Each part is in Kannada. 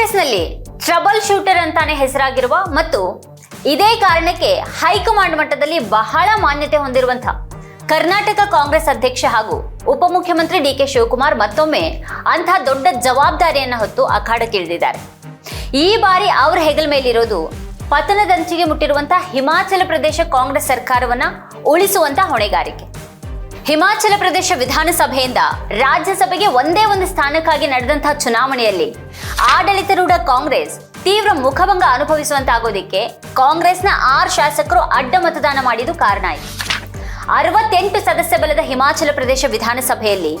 ಕಾಂಗ್ರೆಸ್ನಲ್ಲಿ ಟ್ರಬಲ್ ಶೂಟರ್ ಅಂತಾನೆ ಹೆಸರಾಗಿರುವ ಮತ್ತು ಇದೇ ಕಾರಣಕ್ಕೆ ಹೈಕಮಾಂಡ್ ಮಟ್ಟದಲ್ಲಿ ಬಹಳ ಮಾನ್ಯತೆ ಹೊಂದಿರುವಂತಹ ಕರ್ನಾಟಕ ಕಾಂಗ್ರೆಸ್ ಅಧ್ಯಕ್ಷ ಹಾಗೂ ಉಪಮುಖ್ಯಮಂತ್ರಿ ಡಿ ಕೆ ಶಿವಕುಮಾರ್ ಮತ್ತೊಮ್ಮೆ ಅಂತಹ ದೊಡ್ಡ ಜವಾಬ್ದಾರಿಯನ್ನ ಹೊತ್ತು ಅಖಾಡಕ್ಕಿಳಿದಿದ್ದಾರೆ. ಈ ಬಾರಿ ಅವ್ರ ಹೆಗಲ ಮೇಲಿರೋದು ಪತನದಂಚಿಗೆ ಮುಟ್ಟಿರುವಂತಹ ಹಿಮಾಚಲ ಪ್ರದೇಶ ಕಾಂಗ್ರೆಸ್ ಸರ್ಕಾರವನ್ನ ಉಳಿಸುವಂತ ಹೊಣೆಗಾರಿಕೆ. ಹಿಮಾಚಲ ಪ್ರದೇಶ ವಿಧಾನಸಭೆಯಿಂದ ರಾಜ್ಯಸಭೆಗೆ ಒಂದೇ ಒಂದು ಸ್ಥಾನಕ್ಕಾಗಿ ನಡೆದಂತಹ ಚುನಾವಣೆಯಲ್ಲಿ ಆಡಳಿತಾರೂಢ ಕಾಂಗ್ರೆಸ್ ತೀವ್ರ ಮುಖಭಂಗ ಅನುಭವಿಸುವಂತಾಗೋದಿಕ್ಕೆ ಕಾಂಗ್ರೆಸ್ನ ಆರು ಶಾಸಕರು ಅಡ್ಡ ಮತದಾನ ಮಾಡಿದ್ದು ಕಾರಣ ಆಯಿತು ಅರವತ್ತೆಂಟು ಸದಸ್ಯ ಬಲದ ಹಿಮಾಚಲ ಪ್ರದೇಶ ವಿಧಾನಸಭೆಯಲ್ಲಿ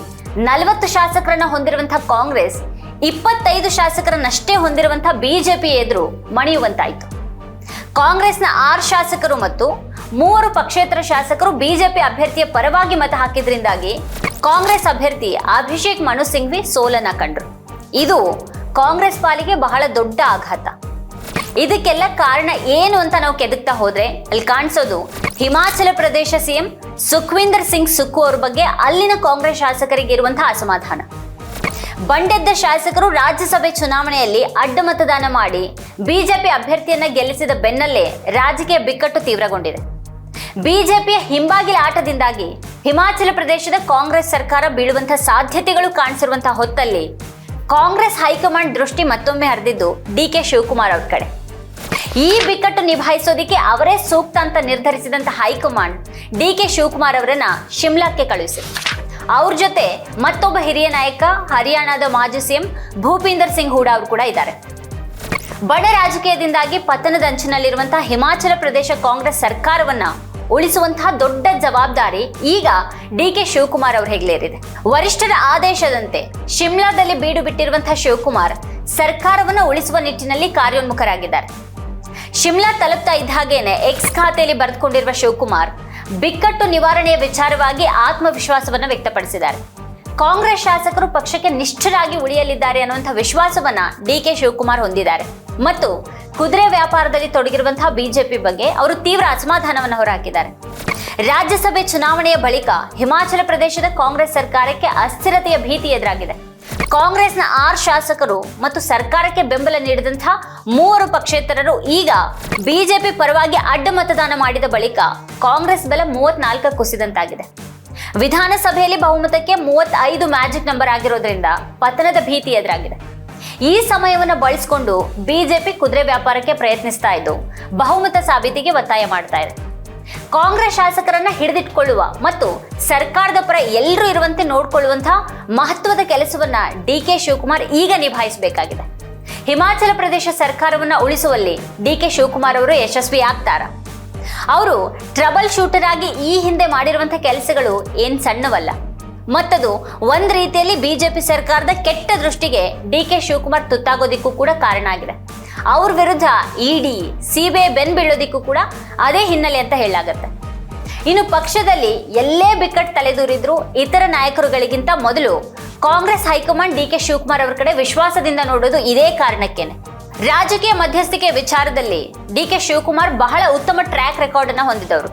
ನಲವತ್ತು ಶಾಸಕರನ್ನ ಹೊಂದಿರುವಂತಹ ಕಾಂಗ್ರೆಸ್, ಇಪ್ಪತ್ತೈದು ಶಾಸಕರನ್ನಷ್ಟೇ ಹೊಂದಿರುವಂತಹ ಬಿಜೆಪಿ ಎದುರು ಮಣಿಯುವಂತಾಯಿತು. ಕಾಂಗ್ರೆಸ್ನ ಆರು ಶಾಸಕರು ಮತ್ತು ಮೂವರು ಪಕ್ಷೇತರ ಶಾಸಕರು ಬಿಜೆಪಿ ಅಭ್ಯರ್ಥಿಯ ಪರವಾಗಿ ಮತ ಹಾಕಿದ್ರಿಂದಾಗಿ ಕಾಂಗ್ರೆಸ್ ಅಭ್ಯರ್ಥಿ ಅಭಿಷೇಕ್ ಮನು ಸಿಂಘ್ವಿ ಸೋಲನ್ನ ಕಂಡ್ರು. ಇದು ಕಾಂಗ್ರೆಸ್ ಪಾಲಿಗೆ ಬಹಳ ದೊಡ್ಡ ಆಘಾತ. ಇದಕ್ಕೆಲ್ಲ ಕಾರಣ ಏನು ಅಂತ ನಾವು ಕೆದಕ್ತಾ ಹೋದ್ರೆ, ಅಲ್ಲಿ ಕಾಣಿಸೋದು ಹಿಮಾಚಲ ಪ್ರದೇಶ ಸಿಎಂ ಸುಖ್ವಿಂದರ್ ಸಿಂಗ್ ಸುಕ್ಕು ಅವ್ರ ಬಗ್ಗೆ ಅಲ್ಲಿನ ಕಾಂಗ್ರೆಸ್ ಶಾಸಕರಿಗೆ ಇರುವಂತಹ ಅಸಮಾಧಾನ. ಬಂಡೆದ್ದ ಶಾಸಕರು ರಾಜ್ಯಸಭೆ ಚುನಾವಣೆಯಲ್ಲಿ ಅಡ್ಡ ಮತದಾನ ಮಾಡಿ ಬಿಜೆಪಿ ಅಭ್ಯರ್ಥಿಯನ್ನ ಗೆಲ್ಲಿಸಿದ ಬೆನ್ನಲ್ಲೇ ರಾಜಕೀಯ ಬಿಕ್ಕಟ್ಟು ತೀವ್ರಗೊಂಡಿದೆ. ಬಿಜೆಪಿಯ ಹಿಂಬಾಗಿಲ ಆಟದಿಂದಾಗಿ ಹಿಮಾಚಲ ಪ್ರದೇಶದ ಕಾಂಗ್ರೆಸ್ ಸರ್ಕಾರ ಬೀಳುವಂತಹ ಸಾಧ್ಯತೆಗಳು ಕಾಣಿಸಿರುವಂತಹ ಹೊತ್ತಲ್ಲಿ ಕಾಂಗ್ರೆಸ್ ಹೈಕಮಾಂಡ್ ದೃಷ್ಟಿ ಮತ್ತೊಮ್ಮೆ ಹರಿದಿದ್ದು ಡಿ ಕೆ ಶಿವಕುಮಾರ್ ಅವ್ರ ಕಡೆ. ಈ ಬಿಕ್ಕಟ್ಟು ನಿಭಾಯಿಸೋದಿಕ್ಕೆ ಅವರೇ ಸೂಕ್ತ ಅಂತ ನಿರ್ಧರಿಸಿದಂತ high command D K Shivakumar ಅವರನ್ನ ಶಿಮ್ಲಾಕ್ಕೆ ಕಳುಹಿಸಿ ಅವ್ರ ಜೊತೆ ಮತ್ತೊಬ್ಬ ಹಿರಿಯ ನಾಯಕ, ಹರಿಯಾಣದ ಮಾಜಿ ಸಿಎಂ ಭೂಪೀಂದರ್ ಸಿಂಗ್ ಹೂಡಾ ಅವರು ಕೂಡ ಇದ್ದಾರೆ. ಬಡ ರಾಜಕೀಯದಿಂದಾಗಿ ಪತನದ ಅಂಚಿನಲ್ಲಿರುವಂತಹ ಹಿಮಾಚಲ ಪ್ರದೇಶ ಕಾಂಗ್ರೆಸ್ ಸರ್ಕಾರವನ್ನ ಉಳಿಸುವಂತಹ ದೊಡ್ಡ ಜವಾಬ್ದಾರಿ ಈಗ ಡಿ ಕೆ ಶಿವಕುಮಾರ್ ಅವ್ರ ಹೆಗಲೇರಿದೆ. ವರಿಷ್ಠರ ಆದೇಶದಂತೆ ಶಿಮ್ಲಾದಲ್ಲಿ ಬೀಡು ಬಿಟ್ಟಿರುವಂತಹ ಶಿವಕುಮಾರ್ ಸರ್ಕಾರವನ್ನು ಉಳಿಸುವ ನಿಟ್ಟಿನಲ್ಲಿ ಕಾರ್ಯೋನ್ಮುಖರಾಗಿದ್ದಾರೆ. ಶಿಮ್ಲಾ ತಲುಪ್ತಾ ಇದ್ದ ಹಾಗೇನೆ ಎಕ್ಸ್ ಖಾತೆಯಲ್ಲಿ ಬರೆದುಕೊಂಡಿರುವ ಶಿವಕುಮಾರ್ ಬಿಕ್ಕಟ್ಟು ನಿವಾರಣೆಯ ವಿಚಾರವಾಗಿ ಆತ್ಮವಿಶ್ವಾಸವನ್ನ ವ್ಯಕ್ತಪಡಿಸಿದ್ದಾರೆ. ಕಾಂಗ್ರೆಸ್ ಶಾಸಕರು ಪಕ್ಷಕ್ಕೆ ನಿಷ್ಠರಾಗಿ ಉಳಿಯಲಿದ್ದಾರೆ ಅನ್ನುವಂಥ ವಿಶ್ವಾಸವನ್ನ ಡಿ ಕೆ ಶಿವಕುಮಾರ್ ಹೊಂದಿದ್ದಾರೆ. ಮತ್ತು ಕುದುರೆ ವ್ಯಾಪಾರದಲ್ಲಿ ತೊಡಗಿರುವಂತಹ ಬಿಜೆಪಿ ಬಗ್ಗೆ ಅವರು ತೀವ್ರ ಅಸಮಾಧಾನವನ್ನು ಹೊರಹಾಕಿದ್ದಾರೆ. ರಾಜ್ಯಸಭೆ ಚುನಾವಣೆಯ ಬಳಿಕ ಹಿಮಾಚಲ ಪ್ರದೇಶದ ಕಾಂಗ್ರೆಸ್ ಸರ್ಕಾರಕ್ಕೆ ಅಸ್ಥಿರತೆಯ ಭೀತಿ ಎದುರಾಗಿದೆ. ಕಾಂಗ್ರೆಸ್ನ ಆರು ಶಾಸಕರು ಮತ್ತು ಸರ್ಕಾರಕ್ಕೆ ಬೆಂಬಲ ನೀಡಿದಂತಹ ಮೂವರು ಪಕ್ಷೇತರರು ಈಗ ಬಿಜೆಪಿ ಪರವಾಗಿ ಅಡ್ಡ ಮತದಾನ ಮಾಡಿದ ಬಳಿಕ ಕಾಂಗ್ರೆಸ್ ಬೆಲೆ ಮೂವತ್ನಾಲ್ಕ ಕುಸಿದಂತಾಗಿದೆ. ವಿಧಾನಸಭೆಯಲ್ಲಿ ಬಹುಮತಕ್ಕೆ ಮೂವತ್ತೈದು ಮ್ಯಾಜಿಕ್ ನಂಬರ್ ಆಗಿರೋದ್ರಿಂದ ಪತನದ ಭೀತಿ ಎದುರಾಗಿದೆ. ಈ ಸಮಯವನ್ನು ಬಳಸಿಕೊಂಡು ಬಿಜೆಪಿ ಕುದುರೆ ವ್ಯಾಪಾರಕ್ಕೆ ಪ್ರಯತ್ನಿಸ್ತಾ ಇದ್ದು, ಬಹುಮತ ಸಾಬೀತಿಗೆ ಒತ್ತಾಯ ಮಾಡ್ತಾ ಇದೆ. ಕಾಂಗ್ರೆಸ್ ಶಾಸಕರನ್ನ ಹಿಡಿದಿಟ್ಕೊಳ್ಳುವ ಮತ್ತು ಸರ್ಕಾರದ ಪರ ಎಲ್ಲರೂ ಇರುವಂತೆ ನೋಡಿಕೊಳ್ಳುವಂತಹ ಮಹತ್ವದ ಕೆಲಸವನ್ನ ಡಿ ಕೆ ಶಿವಕುಮಾರ್ ಈಗ ನಿಭಾಯಿಸಬೇಕಾಗಿದೆ. ಹಿಮಾಚಲ ಪ್ರದೇಶ ಸರ್ಕಾರವನ್ನ ಉಳಿಸುವಲ್ಲಿ ಡಿ ಕೆ ಶಿವಕುಮಾರ್ ಅವರು ಯಶಸ್ವಿ ಆಗ್ತಾರ ಅವರು ಟ್ರಬಲ್ ಶೂಟರ್ ಆಗಿ ಈ ಹಿಂದೆ ಮಾಡಿರುವಂತಹ ಕೆಲಸಗಳು ಏನ್ ಸಣ್ಣವಲ್ಲ. ಮತ್ತದು ಒಂದ್ ರೀತಿಯಲ್ಲಿ ಬಿಜೆಪಿ ಸರ್ಕಾರದ ಕೆಟ್ಟ ದೃಷ್ಟಿಗೆ ಡಿ ಕೆ ಶಿವಕುಮಾರ್ ತುತ್ತಾಗೋದಿಕ್ಕೂ ಕೂಡ ಕಾರಣ ಆಗಿದೆ. ಅವ್ರ ವಿರುದ್ಧ ಇಡಿ ಸಿಬಿಐ ಬೆನ್ ಬೀಳೋದಿಕ್ಕೂ ಕೂಡ ಅದೇ ಹಿನ್ನೆಲೆ ಅಂತ ಹೇಳಲಾಗತ್ತೆ. ಇನ್ನು ಪಕ್ಷದಲ್ಲಿ ಎಲ್ಲೇ ಬಿಕ್ಕಟ್ ತಲೆದೂರಿದ್ರು ಇತರ ನಾಯಕರುಗಳಿಗಿಂತ ಮೊದಲು Congress high command D K Shivakumar ಅವರ ಕಡೆ ವಿಶ್ವಾಸದಿಂದ ನೋಡೋದು ಇದೇ ಕಾರಣಕ್ಕೇನೆ. ರಾಜಕೀಯ ಮಧ್ಯಸ್ಥಿಕೆ ವಿಚಾರದಲ್ಲಿ ಡಿ ಕೆ ಶಿವಕುಮಾರ್ ಬಹಳ ಉತ್ತಮ ಟ್ರ್ಯಾಕ್ ರೆಕಾರ್ಡ್ ಅನ್ನ ಹೊಂದಿದವರು.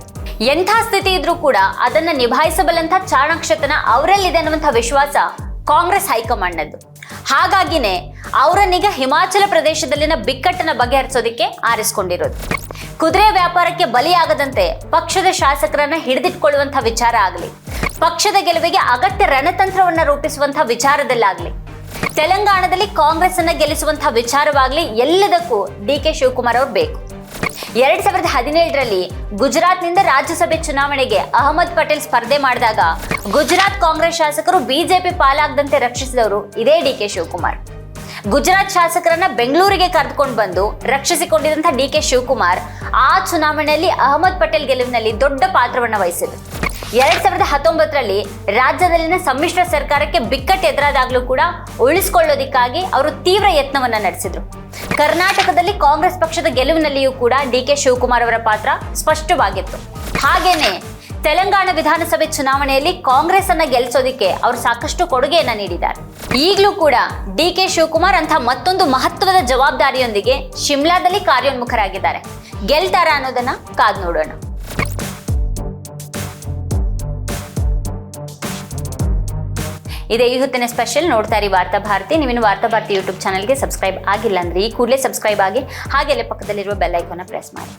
ಎಂಥ ಸ್ಥಿತಿ ಇದ್ರೂ ಕೂಡ ಅದನ್ನ ನಿಭಾಯಿಸಬಲ್ಲಂತ ಚಾಣಾಕ್ಷತನ ಅವರಲ್ಲಿದೆ ಅನ್ನುವಂಥ ವಿಶ್ವಾಸ ಕಾಂಗ್ರೆಸ್ ಹೈಕಮಾಂಡ್ನದ್ದು. ಹಾಗಾಗಿನೇ ಅವರನ್ನೀಗ ಹಿಮಾಚಲ ಪ್ರದೇಶದಲ್ಲಿನ ಬಿಕ್ಕಟ್ಟನ್ನ ಬಗೆಹರಿಸೋದಿಕ್ಕೆ ಆರಿಸಿಕೊಂಡಿರೋದು. ಕುದುರೆ ವ್ಯಾಪಾರಕ್ಕೆ ಬಲಿಯಾಗದಂತೆ ಪಕ್ಷದ ಶಾಸಕರನ್ನ ಹಿಡಿದಿಟ್ಕೊಳ್ಳುವಂಥ ವಿಚಾರ ಆಗಲಿ, ಪಕ್ಷದ ಗೆಲುವಿಗೆ ಅಗತ್ಯ ರಣತಂತ್ರವನ್ನ ರೂಪಿಸುವಂಥ ವಿಚಾರದಲ್ಲಾಗ್ಲಿ ತೆಲಂಗಾಣದಲ್ಲಿ ಕಾಂಗ್ರೆಸ್ ಅನ್ನ ಗೆಲ್ಲಿಸುವಂತಹ ವಿಚಾರವಾಗಲಿ ಎಲ್ಲದಕ್ಕೂ ಡಿ ಕೆ ಶಿವಕುಮಾರ್ ಅವ್ರು ಬೇಕು. ಎರಡ್ ಸಾವಿರದ ಹದಿನೇಳರಲ್ಲಿ ಗುಜರಾತ್ನಿಂದ ರಾಜ್ಯಸಭೆ ಚುನಾವಣೆಗೆ ಅಹಮದ್ ಪಟೇಲ್ ಸ್ಪರ್ಧೆ ಮಾಡಿದಾಗ ಗುಜರಾತ್ ಕಾಂಗ್ರೆಸ್ ಶಾಸಕರು ಬಿಜೆಪಿ ಪಾಲಾಗದಂತೆ ರಕ್ಷಿಸಿದವರು ಇದೇ ಡಿ ಕೆ ಶಿವಕುಮಾರ್. ಗುಜರಾತ್ ಶಾಸಕರನ್ನ ಬೆಂಗಳೂರಿಗೆ ಕರೆದುಕೊಂಡು ಬಂದು ರಕ್ಷಿಸಿಕೊಂಡಿದ್ದಂಥ ಡಿ ಕೆ ಶಿವಕುಮಾರ್ ಆ ಚುನಾವಣೆಯಲ್ಲಿ ಅಹಮದ್ ಪಟೇಲ್ ಗೆಲುವಿನಲ್ಲಿ ದೊಡ್ಡ ಪಾತ್ರವನ್ನು ವಹಿಸಿದ್ರು. ಎರಡ್ ಸಾವಿರದ ಹತ್ತೊಂಬತ್ತರಲ್ಲಿ ರಾಜ್ಯದಲ್ಲಿನ ಸಮ್ಮಿಶ್ರ ಸರ್ಕಾರಕ್ಕೆ ಬಿಕ್ಕಟ್ಟು ಎದುರಾದಾಗಲೂ ಕೂಡ ಉಳಿಸಿಕೊಳ್ಳೋದಿಕ್ಕಾಗಿ ಅವರು ತೀವ್ರ ಯತ್ನವನ್ನ ನಡೆಸಿದ್ರು. ಕರ್ನಾಟಕದಲ್ಲಿ ಕಾಂಗ್ರೆಸ್ ಪಕ್ಷದ ಗೆಲುವಿನಲ್ಲಿಯೂ ಕೂಡ ಡಿ ಕೆ ಶಿವಕುಮಾರ್ ಅವರ ಪಾತ್ರ ಸ್ಪಷ್ಟವಾಗಿತ್ತು. ಹಾಗೇನೆ ತೆಲಂಗಾಣ ವಿಧಾನಸಭೆ ಚುನಾವಣೆಯಲ್ಲಿ ಕಾಂಗ್ರೆಸ್ ಅನ್ನ ಗೆಲ್ಲಿಸೋದಿಕ್ಕೆ ಅವರು ಸಾಕಷ್ಟು ಕೊಡುಗೆಯನ್ನ ನೀಡಿದ್ದಾರೆ. ಈಗಲೂ ಕೂಡ ಡಿ ಕೆ ಶಿವಕುಮಾರ್ ಅಂತ ಮತ್ತೊಂದು ಮಹತ್ವದ ಜವಾಬ್ದಾರಿಯೊಂದಿಗೆ ಶಿಮ್ಲಾದಲ್ಲಿ ಕಾರ್ಯೋನ್ಮುಖರಾಗಿದ್ದಾರೆ. ಗೆಲ್ತಾರ ಅನ್ನೋದನ್ನ ಕಾದ್ ನೋಡೋಣ. ಇದೇ ಈ ಹೊತ್ತಿನ ಸ್ಪೆಷಲ್ ನೋಡ್ತಾ ಇರಿ ವಾರ್ತಾ ಭಾರತಿ. ನೀವಿನ್ನು ವಾರ್ತಾ ಭಾರತಿ ಯೂಟ್ಯೂಬ್ ಚಾನಲ್ಗೆ ಸಬ್ಸ್ಕ್ರೈಬ್ ಆಗಿಲ್ಲ ಅಂದ್ರೆ ಈ ಕೂಡಲೇ ಸಬ್ಸ್ಕ್ರೈಬ್ ಆಗಿ ಹಾಗೆಲ್ಲ ಪಕ್ಕದಲ್ಲಿರುವ ಬೆಲ್ ಐಕಾನ್ನ ಪ್ರೆಸ್ ಮಾಡಿ.